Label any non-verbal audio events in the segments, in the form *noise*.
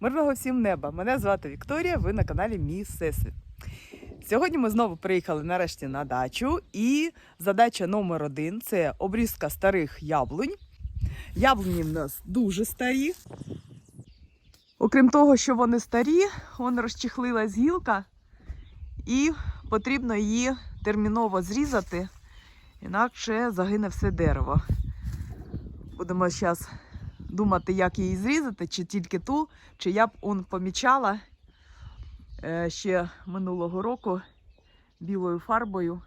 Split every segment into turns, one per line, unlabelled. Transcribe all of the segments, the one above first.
Мирного всім неба! Мене звати Вікторія, ви на каналі Мій Всесвіт. Сьогодні ми знову приїхали нарешті на дачу, і задача номер один це обрізка старих яблунь. Яблуні в нас дуже старі. Окрім того, що вони старі, вон розчехлилась гілка, і потрібно її терміново зрізати, інакше загине все дерево. Будемо зараз думати, як її зрізати, чи тільки ту, чи я б он помічала е, ще минулого року білою фарбою.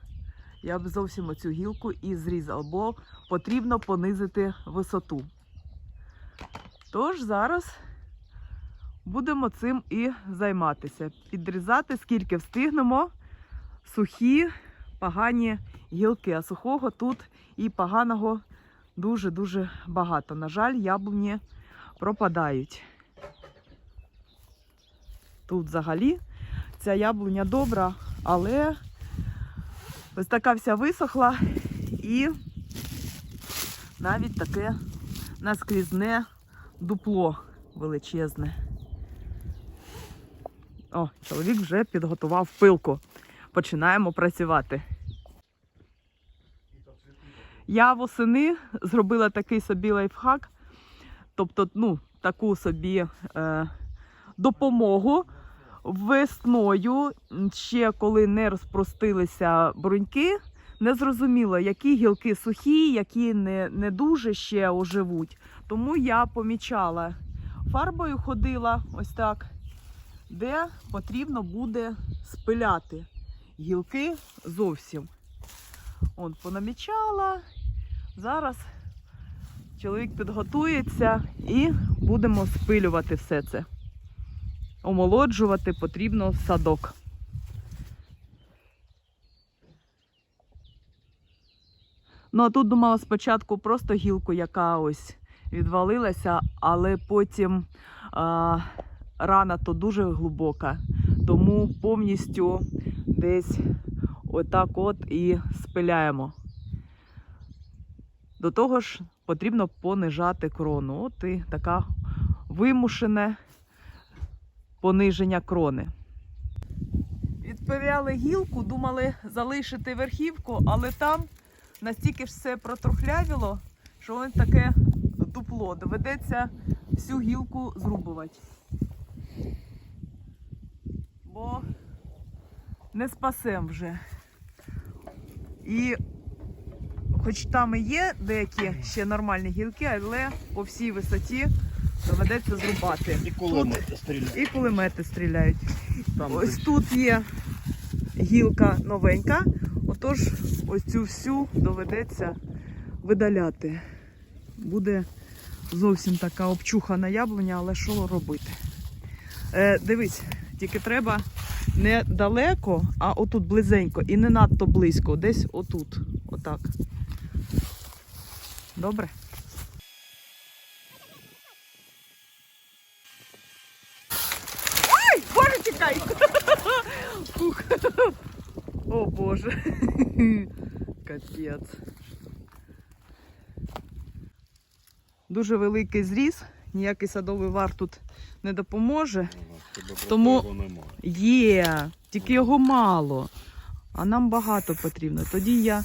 Я б зовсім оцю гілку і зрізала, бо потрібно понизити висоту. Тож зараз будемо цим і займатися. Підрізати, скільки встигнемо сухі, погані гілки, а сухого тут і поганого дуже-дуже багато. На жаль, яблуні пропадають. Тут взагалі ця яблуня добра, але ось така вся висохла і навіть таке наскрізне дупло величезне. О, чоловік вже підготував пилку. Починаємо працювати. Я восени зробила такий собі лайфхак, тобто, ну, таку собі е, допомогу весною, ще коли не розпростилися бруньки, не зрозуміло, які гілки сухі, які не, не дуже ще оживуть. Тому я помічала фарбою ходила ось так, де потрібно буде спиляти гілки зовсім. Он понамічала. Зараз чоловік підготується і будемо спилювати все це. Омолоджувати потрібно садок. Ну, а тут думала спочатку просто гілку, яка ось відвалилася, але потім а, рана то дуже глибока, тому повністю десь отак от і спиляємо. До того ж, потрібно понижати крону. От і така вимушене пониження крони. Відпиляли гілку, думали залишити верхівку, але там настільки ж все протрухлявіло, що воно таке дупло. Доведеться всю гілку зрубувати. Бо не спасем вже. І хоч там і є деякі ще нормальні гілки, але по всій висоті доведеться зрубати.
І кулемети стріляють.
І кулемети стріляють.
Там
Ось
десь.
тут є гілка новенька, отож ось цю всю доведеться видаляти. Буде зовсім така обчухана яблуня, але що робити? Е, дивись, тільки треба не далеко, а отут близенько і не надто близько, десь отут. Отак. Добре? Ой, боже, чекай! *laughs* Фух. О боже. *laughs* Капець. Дуже великий зріз, ніякий садовий вар тут не допоможе.
Просто
Тому- Є, тільки його мало. А нам багато потрібно. Тоді я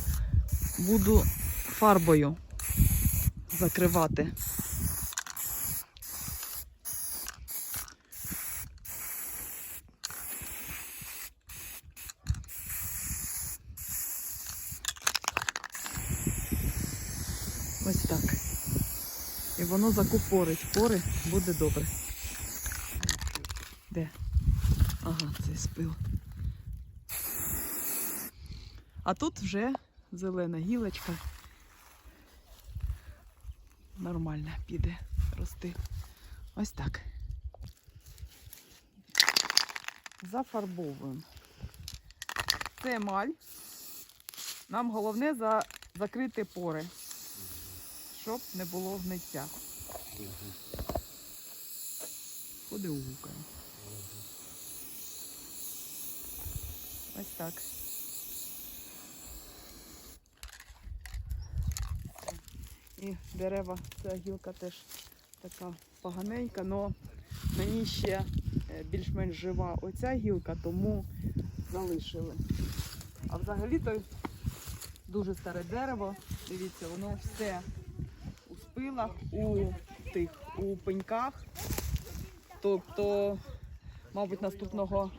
буду фарбою закривати. Ось так. І воно закупорить пори, буде добре. Де? Ага, це спил. А тут вже зелена гілочка. Нормально піде рости. Ось так. Зафарбовуємо. Це емаль. Нам головне за... закрити пори, щоб не було гниття. Ходи угукає. Ось так. І дерева, ця гілка теж така поганенька, але мені ще е, більш-менш жива оця гілка, тому залишили. А взагалі-то дуже старе дерево. Дивіться, воно все у спилах, у тих, у пеньках. Тобто, мабуть, наступного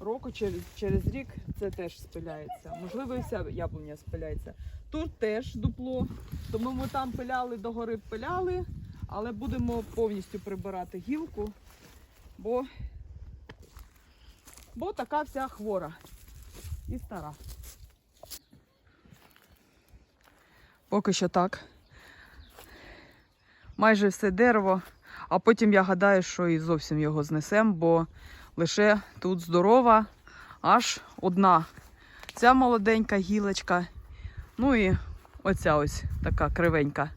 року, через, через рік, це теж спиляється. Можливо, і вся яблуня спиляється. Тут теж дупло. Тому ми там пиляли, догори пиляли, але будемо повністю прибирати гілку, бо, бо така вся хвора і стара. Поки що так. Майже все дерево, а потім я гадаю, що і зовсім його знесемо, бо лише тут здорова, аж одна. Ця молоденька гілочка, ну і оця ось така кривенька.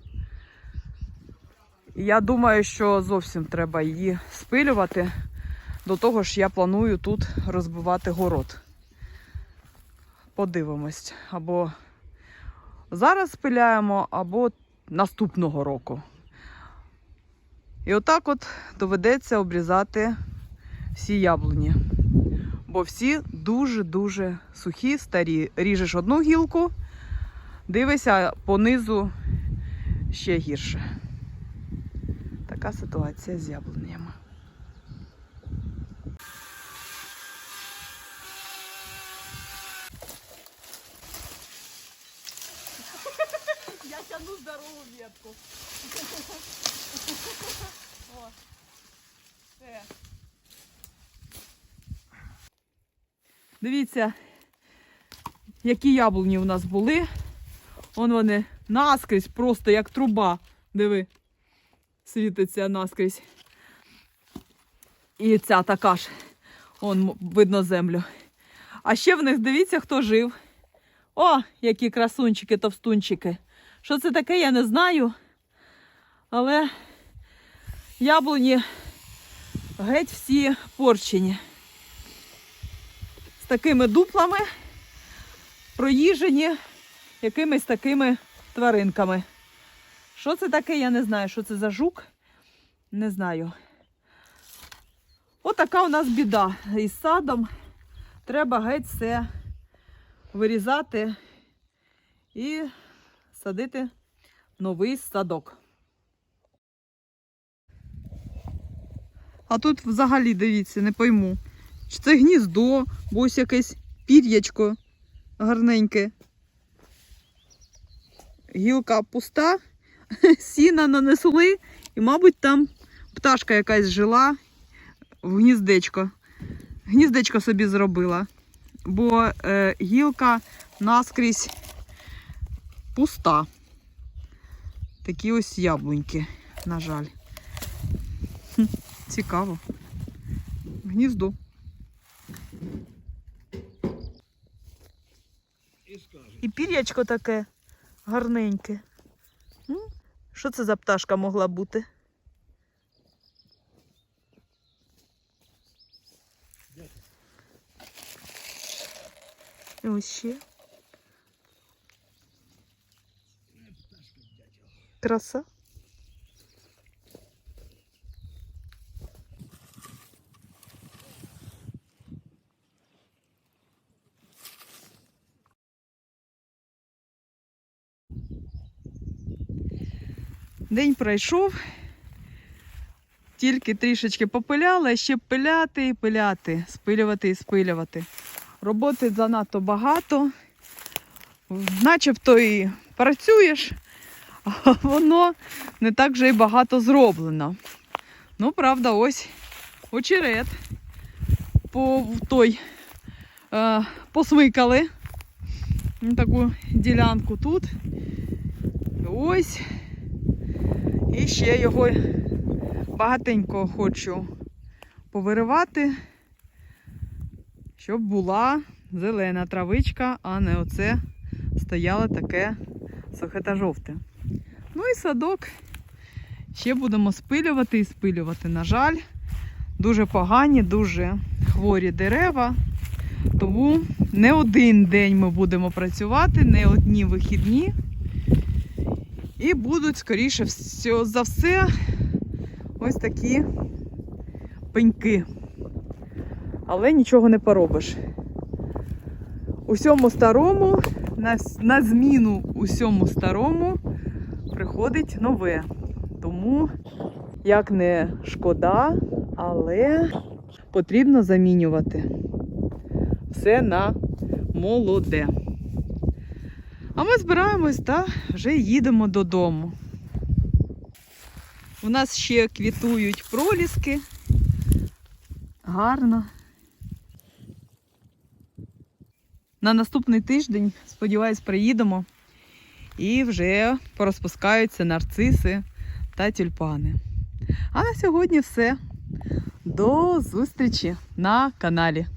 Я думаю, що зовсім треба її спилювати. До того ж, я планую тут розбивати город. Подивимось. Або зараз спиляємо, або наступного року. І отак от доведеться обрізати всі яблуні. Бо всі дуже-дуже сухі, старі. Ріжеш одну гілку, дивишся понизу ще гірше. Така ситуація з яблунями. Я тяну здорову ветку. Дивіться, які яблуні у нас були. Вон вони наскрізь, просто як труба. Диви, світиться наскрізь. І ця така ж. Вон видно землю. А ще в них дивіться, хто жив. О, які красунчики, товстунчики. Що це таке, я не знаю. Але яблуні геть всі порчені. Такими дуплами, проїжені якимись такими тваринками. Що це таке, я не знаю. Що це за жук? Не знаю. Отака у нас біда із садом. Треба геть все вирізати і садити новий садок. А тут взагалі, дивіться, не пойму. Чи це гніздо, бо ось якесь пір'ячко гарненьке. Гілка пуста, *laughs* сіна нанесли, і, мабуть, там пташка якась жила в гніздечко. Гніздечко собі зробила, бо е, гілка наскрізь пуста. Такі ось яблуньки, на жаль. Цікаво. Гніздо.
І
пір'ячко таке гарненьке. Що це за пташка могла бути? І ось ще. Краса. День пройшов. Тільки трішечки попиляла, а ще пиляти і пиляти, спилювати і спилювати. Роботи занадто багато. Начебто і працюєш, *laughs* а воно не так вже й багато зроблено. Ну, правда, ось очерет по той е, посмикали таку ділянку тут. Ось. І ще його багатенько хочу повиривати, щоб була зелена травичка, а не оце стояло таке сухе та жовте. Ну і садок ще будемо спилювати і спилювати. На жаль, дуже погані, дуже хворі дерева. Тому не один день ми будемо працювати, не одні вихідні. І будуть, скоріше за все, ось такі пеньки. Але нічого не поробиш. Усьому старому, на, на зміну усьому старому приходить нове. Тому, як не шкода, але потрібно замінювати все на молоде. А ми збираємось та вже їдемо додому. У нас ще квітують проліски. Гарно. На наступний тиждень, сподіваюсь, приїдемо і вже порозпускаються нарциси та тюльпани. А на сьогодні все. До зустрічі на каналі.